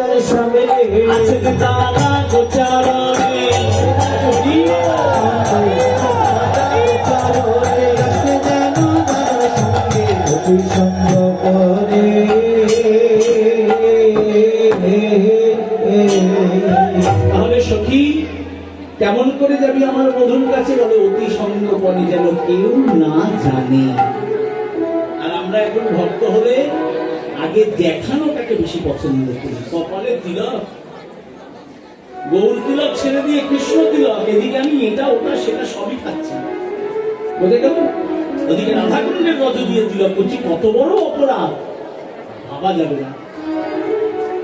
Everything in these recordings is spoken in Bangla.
তার সামনে আছে তারা গোচারণে তাহলে সখী, কেমন করে যাবি আমার মধুর কাছে? বলে, অতি সঙ্গপনে যেন কেউ না জানে। আর আমরা এখন ভক্ত হলে আগে দেখানোটাকে বেশি পছন্দ করি কপালে তিলক। গৌর তিলক ছেড়ে দিয়ে কৃষ্ণ তিলক। এদিকে আমি এটা, ওটা, সেটা সবই খাচ্ছি। ওদিকে রাধাকুণ্ডের রজ দিয়ে তিলক করছি। কত বড় অপরাধ। ভাবা যাবে না।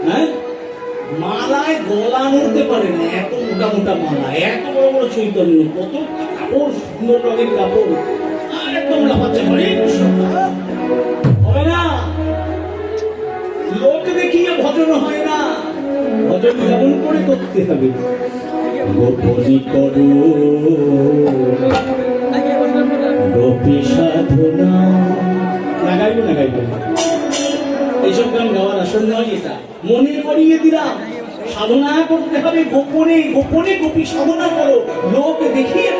হ্যাঁ? মালায় গলা নড়তে পারে না। এত মোটা মোটা মালা, এত বড় বড় চৈতন্য, কত কাপড়, সুন্দর রঙের কাপড়। একদম লাফাচ্ছে হবে না। লোক দেখিয়ে ভজন হয় না। ভজন কেমন করে করতে হবে? গোপনী করো। গোপী সাধনা না গাইবো না গাইবো না। এইসব গান গাওয়ার আসল নয় এটা। মনে করিয়ে দিলাম। সাধনা করতে হবে গোপনে গোপনে গোপী সাধনা করো। লোক দেখিয়ে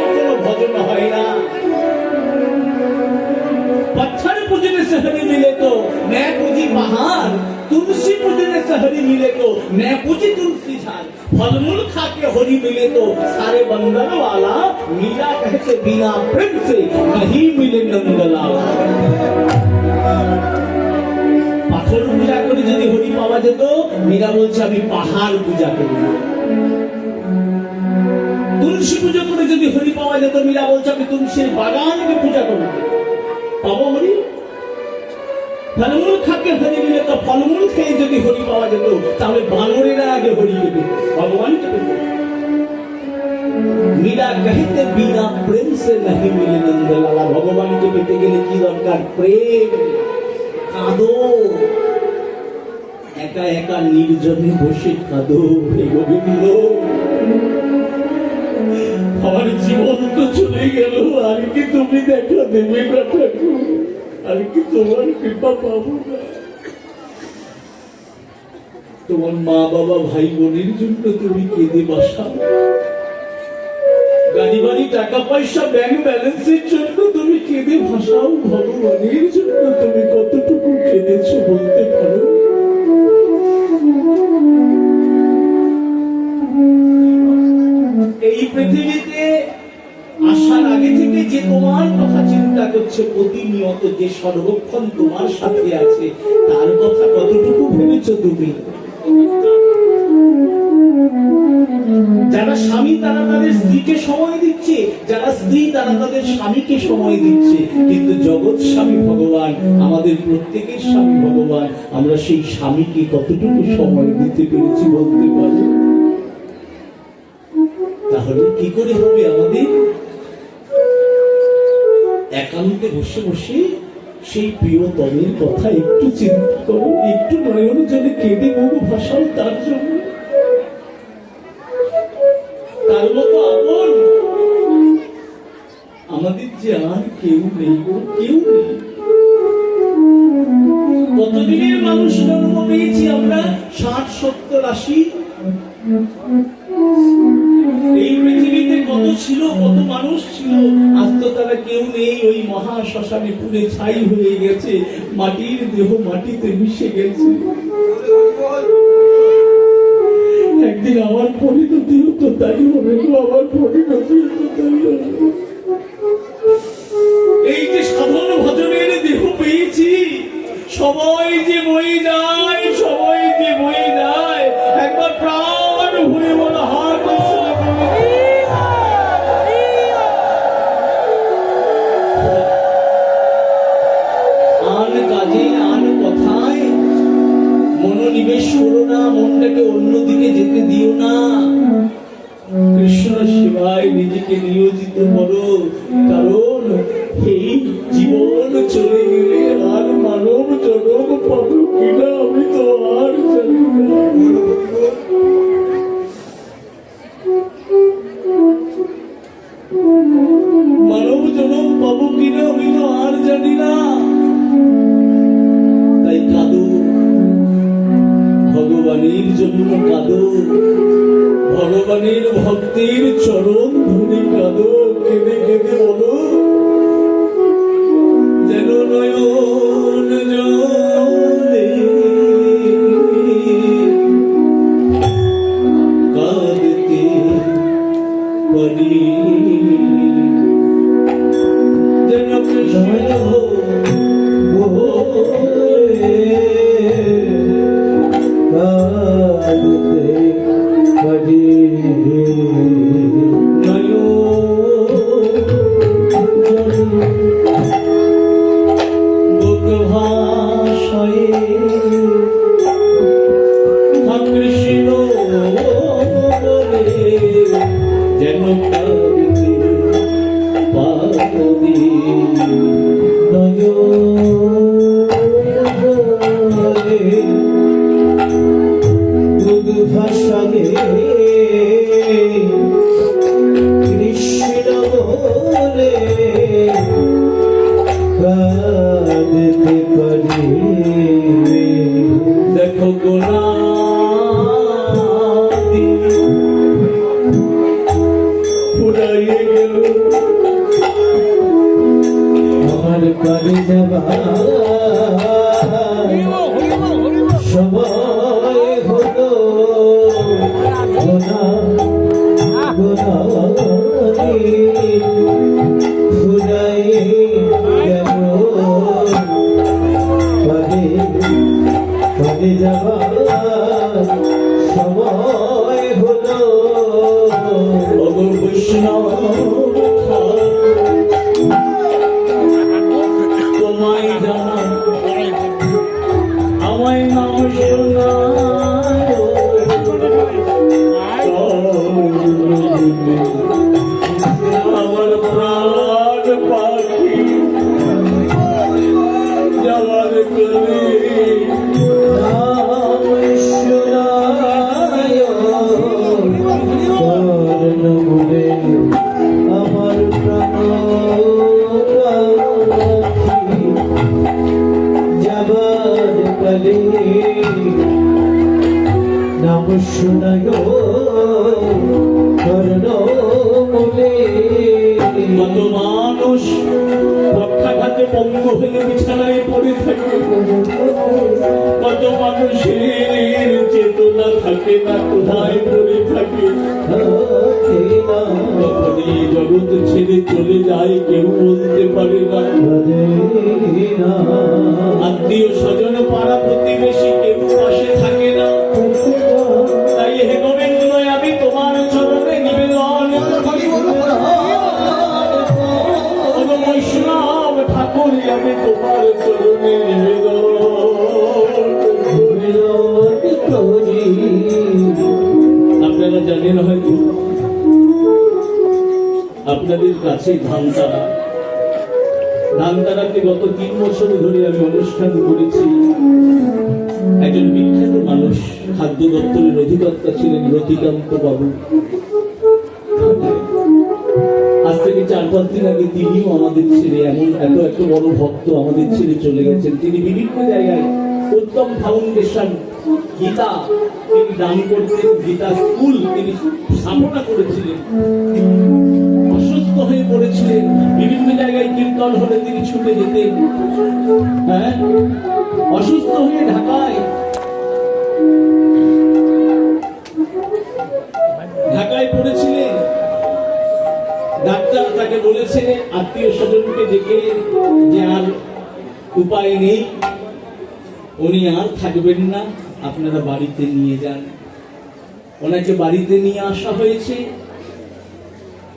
मैं पूजी पहाड़ तुलसी पूजने से हरि मिले तो मैं पूजी तुलसी झाड़ फलमूल खा के हरि मिले तो सारे बंदर वाला मीरा कहते बिना प्रेम से नहीं मिले नंदलाल পাথর পূজা করে যদি হরি পাওয়া যেত মীরা বলছে আমি পাহাড় পূজা করি তুলসী পুজো করে যদি হরি পাওয়া যেত মীরা বলছে আমি তুলসীর বাগানকে পূজা করবো পাবো হরি ফলমূল খাকে হরি মিলে তো ফলমূল খেয়ে যদি হরি পাওয়া যেত, তাহলে বানরেরা আগে হরি পেত। ভগবানকে পেত মীরা কহিতে, বিনা প্রেম সে নাহি মিলে নন্দলালা। ভগবানকে পেতে গেলে কি দরকার? প্রেম। কাঁদো। একা একা নির্জনে বসে কাঁদো হে গোবিন্দ। আমার জীবন তো চলে গেল, আর কি তুমি দেখা দেবে না ঠাকুর কি তোমার কৃপা পাবো না। তোমার মা বাবা, ভাই বোনের জন্য তুমি কেঁদে বাসা। গাড়ি বাড়ি, টাকা পয়সা ব্যাংক ব্যালেন্সের জন্য তুমি কেঁদে ভাসাও ভগবানের জন্য তুমি। করছে প্রতিনিয়ত যে সর্বক্ষণ তোমার সাথে আছে, তার কথা কতটুকু ভেবেছো তুমি? যারা স্বামী, তারা তাদের স্ত্রীকে সময় দিচ্ছে। যারা স্ত্রী, তারা তাদের স্বামীকে সময় দিচ্ছে। কিন্তু জগৎ স্বামী ভগবান, আমাদের প্রত্যেকের স্বামী ভগবান, আমরা সেই স্বামীকে কতটুকু সময় দিতে পেরেছি বলতে পারি? তাহলে কি করে হবে আমাদের? একান্তে বসে বসে সেই প্রিয় প্রিয়তমের কথা একটু চিন্তা করো, একটু নয়ন জলে কেঁদে মুখ ভাষাও তার জন্য। তার মতো আপন। আমাদের যে আর কেউ নেই কেউ নেই। কতদিনের মানুষ জন্ম পেয়েছি আমরা? ষাট, সত্তর, আশি? ওই মহা শ্মশানে পুড়ে ছাই হয়ে গেছে, মাটির দেহ মাটিতে মিশে গেছে। একদিন আমার পরিণতি হতো তাই হবে আমার পরিণতি হতো তাই হবে জীবন চলে পারি যাবা আপনাদের কাছে ধানতারা। ধানতারাকে গত তিন বছর ধরে আমি অনুষ্ঠান করেছি। একজন বিখ্যাত মানুষ, খাদ্য দপ্তরের অধিকর্তা ছিলেন রতিকান্ত বাবু। আজ থেকে চার পাঁচ দিন আগে তিনিও আমাদের ছেড়ে এমন এত এত বড় ভক্ত আমাদের ছেড়ে চলে গেছেন। তিনি বিভিন্ন জায়গায় উত্তম ফাউন্ডেশন গীতা। তিনি দান করতেন গীতা স্কুল তিনি স্থাপনা করেছিলেন। অসুস্থ হয়ে পড়েছিলেন, বিভিন্ন জায়গায় কীর্তন হলে তিনি ছুটে যেতেন। হ্যাঁ? অসুস্থ হয়ে ঢাকায়। ঢাকায় পড়েছিলেন। ডাক্তার তাকে বলেছে, আত্মীয় স্বজনকে ডেকে, যে আর উপায় নেই। উনি আর থাকবেন না, আপনারা বাড়িতে নিয়ে যান। ওনাকে বাড়িতে নিয়ে আসা হয়েছে।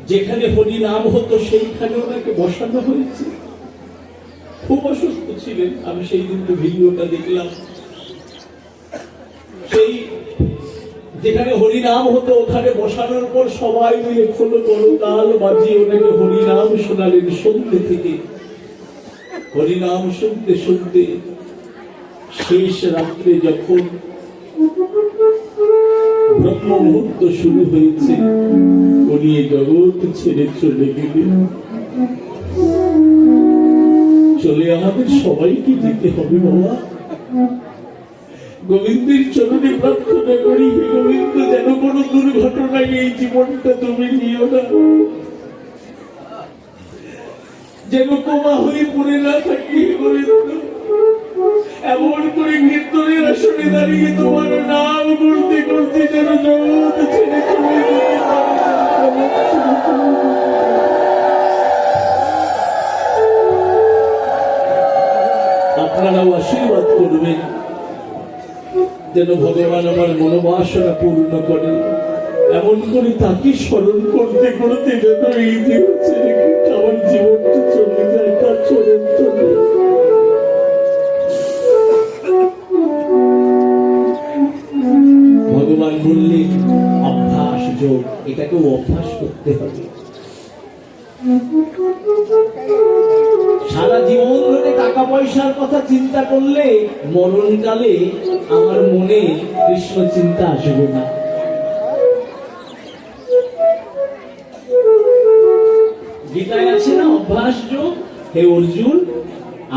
যেখানে হরি নাম হতো, সেইখানে ওনাকে বসানো হয়েছে। খুব অসুস্থ ছিলেন, আমি সেই দিন তো ভিডিওটা দেখলাম। সেই যেখানে হরিনাম হতো, ওখানে বসানোর পর সবাই মিলে খোলো করো তাল বাজিয়ে ওনাকে হরিনাম শোনালেন সন্ধ্যে থেকে। হরিনাম শুনতে শুনতে শেষ রাত্রে যখন ব্রহ্ম মুহূর্ত শুরু হয়েছে উনি জগৎ ছেড়ে চলে গেলেন চলে আমাদের সবাইকে যেতে হবে বাবা। গোবিন্দের চরণে প্রার্থনা করি, হে গোবিন্দ, যেন কোনো দুর্ঘটনায় এই জীবনটা তুমি নিও না। যেন কোমা হয়ে পড়ে না থাকি, হে গোবিন্দ। এমন করে কীর্তনের আসনে দাঁড়িয়ে তোমার নাম করতে করতে যেন আপনারাও আশীর্বাদ করবেন, যেন ভগবান আমার মনোবাসনা পূর্ণ করে। এমন করে তাকে স্মরণ করতে করতে যেন এই এটাকেও অভ্যাস করতে হবে। সারা জীবন ধরে টাকা পয়সার কথা চিন্তা করলে মরণকালে আমার মনে কৃষ্ণ চিন্তা আসবে না। গীতায় আছে না, অভ্যাস যোগ, হে অর্জুন,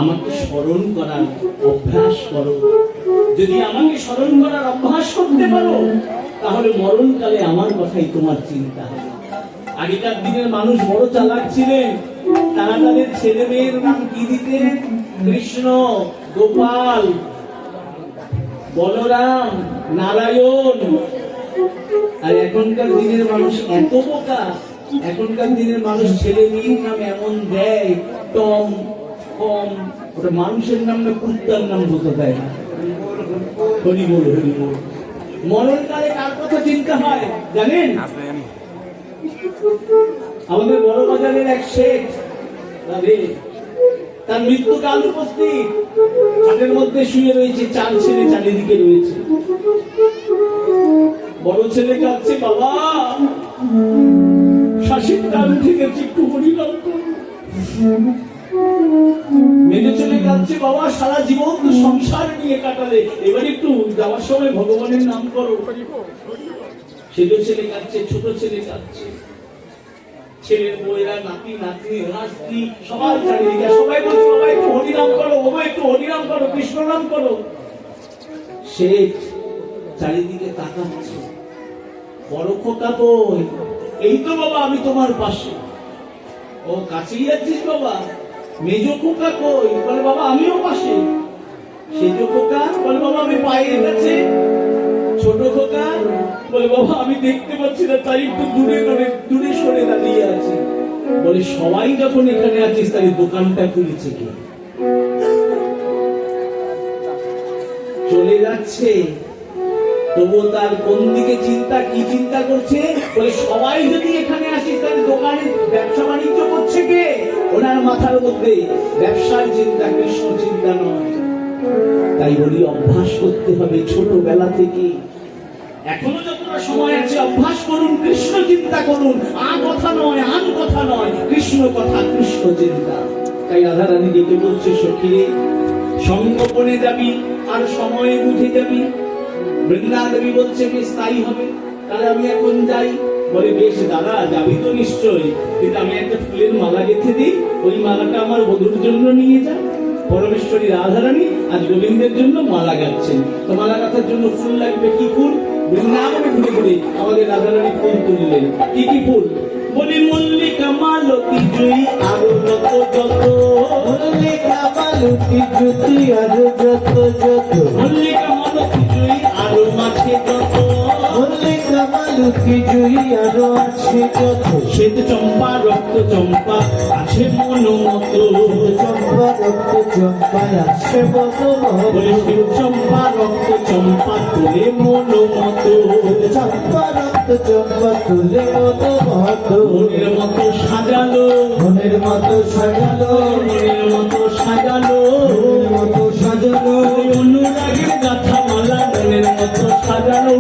আমাকে স্মরণ করার অভ্যাস করো। যদি আমাকে স্মরণ করার অভ্যাস করতে পারো তাহলে মরণকালে আমার কথাই তোমার চিন্তা হবে। আগেকার দিনের মানুষ বড় চালাক ছিলেন। তারা তাদের ছেলে মেয়ের নাম কি দিতেন? কৃষ্ণ, গোপাল, বলরাম, নারায়ণ। আর এখনকার দিনের মানুষ এত বোকা। এখনকার দিনের মানুষ ছেলে মেয়ের নাম এমন দেয়, টম কম ওটা মানুষের নাম না কুত্তার নাম বোঝা দেয় না। হরি বল হরি বল মরণকালে কার কথা চিন্তা হয় জানেন? আমাদের বড় বাজারের এক শেখ তার মৃত্যুকাল উপস্থিত। খাটের মধ্যে শুয়ে রয়েছে চার ছেলে চারিদিকে রয়েছে। বড় ছেলে কাঁদছে বাবা। শাসির টান থেকে একটু হরিনাম মেজে চলে বাবা, সারা জীবন তো সংসার নিয়ে কাটালে। এবার একটু যাওয়ার সময় ভগবানের নাম করো। ছেলে ছেলে ছোট ছেলে চারিদিকে। বড় খোকা কই এই তো বাবা, আমি তোমার পাশে। ও, কাছেই আছিস বাবা? মেজ কই? বলে, বাবা, আমিও পাশে। সেজ বলে, বাবা, আমি ছোট বলে, বাবা, আমি দেখতে পাচ্ছি না, তাই একটু দূরে দূরে দূরে সরে দাঁড়িয়ে আছে। বলে, সবাই যখন এখানে আছিস তাই দোকানটা খুলেছে কি? চলে যাচ্ছে। তবুও তার কোন দিকে চিন্তা, কি চিন্তা করছে? বলে, সবাই যদি এখানে আসিস ব্যবসা বাণিজ্য করছে কে? ওনার মাথার মধ্যে ব্যবসার চিন্তা, কৃষ্ণ চিন্তা নয়। তাই বলি, অভ্যাস করতে হবে ছোটবেলা থেকে। এখনও যতটা সময় আছে, অভ্যাস করুন, কৃষ্ণ চিন্তা করুন। আ কথা নয়, আন কথা নয়, কৃষ্ণ কথা, কৃষ্ণ চিন্তা। তাই রাধা রানী ডেকে বলছে সখীরে সংগোপনে যাবি, আর সময়ে বুঝে যাবি। বৃন্দা দেবী বলছে তাই হবে। তাহলে আমি এখন যাই। বলে, বেশ দাদা, যাবি তো নিশ্চয়ই। কিন্তু আমি একটা ফুলের মালা গেঁথে দিই। ওই মালাটা আমার বধুর জন্য নিয়ে যা। পরমেশ্বরী রাধারানী আজ গোবিন্দের জন্য মালা গাচ্ছেন তো মালা গাঁথার জন্য ফুল লাগবে কি ফুল? বৃন্দাবনে ঘুরে ঘুরে আমাদের রাধারানী ফুল তুললেন। কি কি ফুল? বলি, মল্লিকা মালতী জয়ী আরও যত যত। মল্লিকা মালতী জ্যোতি আর যত যত। মালতী জুই আরও আছে যত শ্বেত চম্পা রক্ত চম্পা আছে মন মতো চম্পা রক্ত চম্পায় আছে বলে শ্বেত চম্পা রক্ত চম্পা তোলে মন মতো চম্পা রক্ত চম্পা তুলে মত মত মনের মতো সাজালো। মনের মতো সাজালো। মনের মতো সাজালো। মতো সাজালো। অনুরাগের গাথা মালা মনের মতো সাজালো।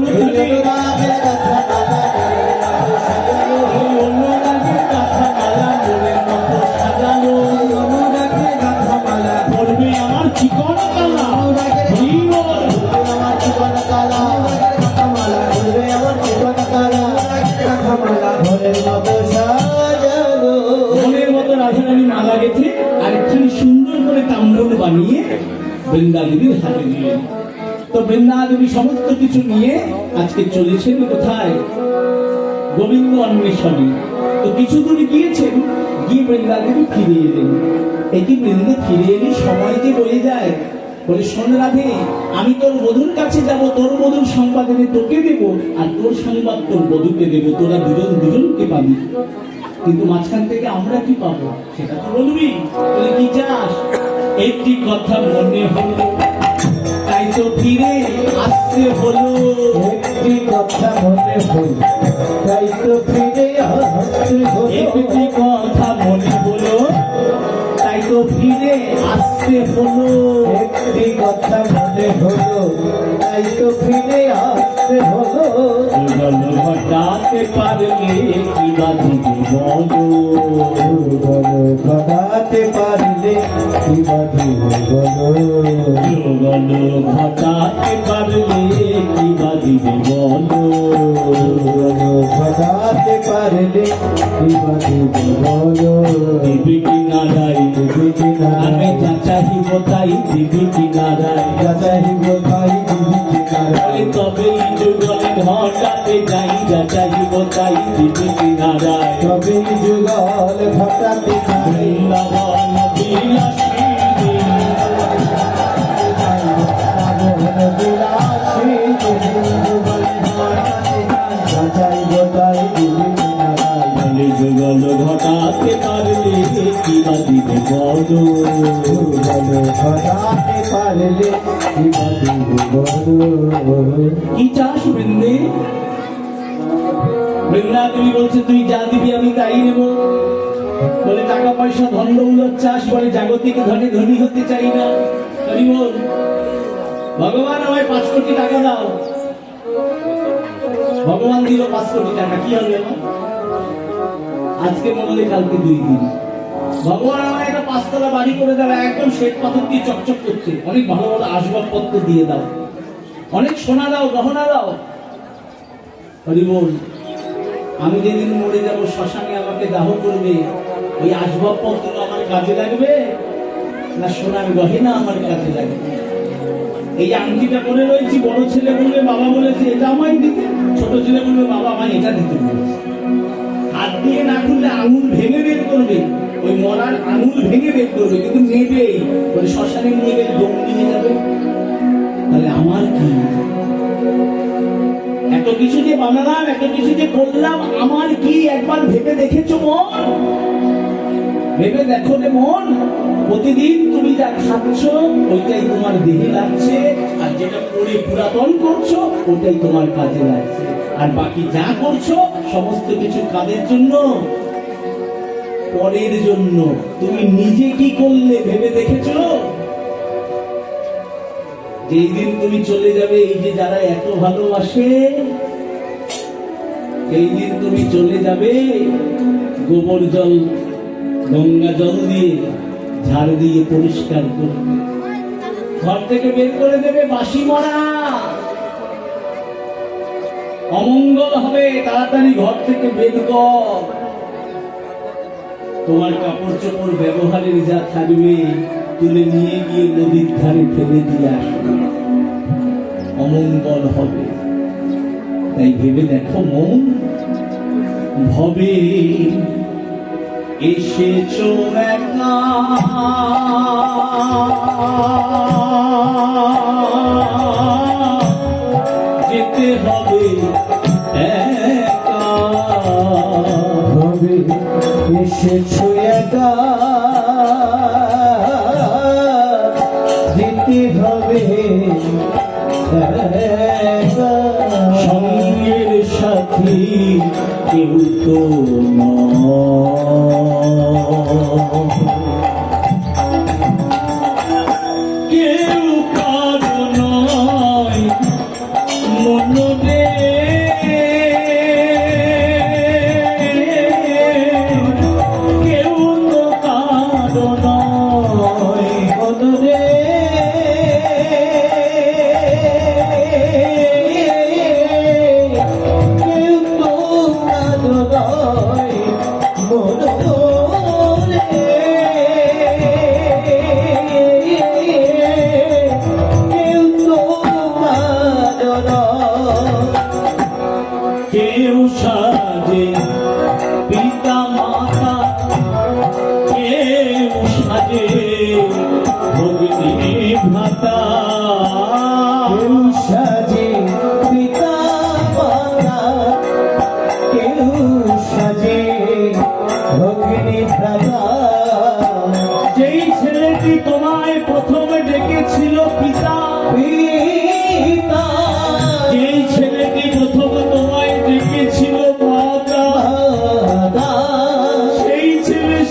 দেবী সমস্ত কিছু নিয়ে আজকে চলেছেন কোথায়? গোবিন্দ অন্বেষণে। তো কিছু দূর গিয়েছেন, গিয়ে বৃন্দাদেবী ফিরে এলেন। একই বৃন্দে ফিরে এলে সময় যে রয়ে যায়, বলে, শোন রাধে, আমি তোর বধুর কাছে যাব, তোর বধুর সংবাদ এনে তোকে দেবো, আর তোর সংবাদ তোর বধুকে দেবো, তোরা দুজন দুজনকে পাবি। কিন্তু মাঝখান থেকে আমরা কি পাবো? সেটা তো বলবি। বলে, কি চাস? একটি কথা মনে হলো তাই তো ফিরে আসতে হলো। একটি কথা মনে হল তাই তো ফিরে আসতে হলো। একটি কথা মনে হলো তাই তো ফিরে আসতে হলো একটি কথা মনে হলো তাই তো ফিরে আসতে হলো। গল ঘটাতে পারলে কি বাঁধিবে বলো? বলো ঘটাতে পারলে কি বাঁধিবে বলো? গল ঘটাতে পারলে কি বাঁধিবে বলো? বলো ঘটাতে পারলে কি বাঁধিবে বলো? দিবি কি নারাই দিবি কি না আমি যা চাহিব তাই দিবি কি নারাই যাচাইব ভাই দিবি কি বলে নারায় তবেই যুগল ঘটাতে যাই যা চাহিব তাই দিবি কি নারাই তবে যুগল ঘটাতে কি বাদিবে বলো কি চাস বৃন্দে? বৃন্দা, তুমি তুই যা দিবি, আমি তাই নেব। বলে টাকা পয়সা ধন দৌলত চাস বলে জাগতিক ধনে ধনী হতে চাই না। হরি বল, ভগবান আমায় পাঁচ কোটি টাকা দাও। ভগবান দিল পাঁচ কোটি টাকা, কি হবে? আজকে মনে কালকে দুই দিন। ভগবান আমার একটা পাঁচতলা বাড়ি করে দেওয়া একদম শ্বেত পাথর দিয়ে চকচক করছে। অনেক ভালো ভালো আসবাবপত্র দিয়ে দাও। অনেক সোনা দাও, গহনা দাও। হরি আমি যেদিন মরে যাব, শ্মশানে আমাকে দাহ করবে। ওই আসবাবপত্র আমার কাজে লাগবে, না সোনার গহেনা আমার কাজে লাগবে? এই আংটিটা পরে রয়েছি, বড় ছেলে বলবে, বাবা বলেছে, এটা আমায় দিতে। ছোট ছেলে বলবে, বাবা আমায় এটা দিতে বলেছে। হাত দিয়ে না খুললে আঙুল ভেঙে বের করবে। ওই মরার আঙুল ভেঙে বের করবে কিন্তু নেবেই ওই শ্মশানে নিয়ে গেলে দম নিয়ে যাবে। তাহলে আমার কি? এত কিছু যে বানালাম, এত কিছু যে করলাম, আমার কি একবার ভেবে দেখেছ মন? ভেবে দেখো রে মন, প্রতিদিন তুমি যা খাচ্ছ, ওইটাই তোমার দেহে লাগছে, আর যেটা পরে পুরাতন করছ ওটাই তোমার কাজে লাগছে। আর বাকি যা করছ, সমস্ত কিছু কাদের জন্য পরের জন্য। তুমি নিজে কি করলে ভেবে দেখেছ? যেই দিন তুমি চলে যাবে, এই যে যারা এত ভালোবাসে এই দিন তুমি চলে যাবে, গোবর জল, গঙ্গা জল দিয়ে ঝাড় দিয়ে পরিষ্কার করবে ঘর থেকে বের করে দেবে বাসি মরা। অমঙ্গল হবে, তাড়াতাড়ি ঘর থেকে বের কর। তোমার কাপড় চোপড় ব্যবহারের যা থাকবে, তুলে নিয়ে গিয়ে নদীর ধারে ফেলে দিয়ে আসবে। অমঙ্গল হবে। তাই ভেবে দেখো মন, ভবে এসেছ একা যেতে হবে এসেছ একা যেতে হবে সঙ্গের সাথী কেউ তো নয়।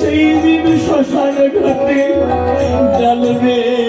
সেই দিন শ্মশান ঘাটে জ্বালবে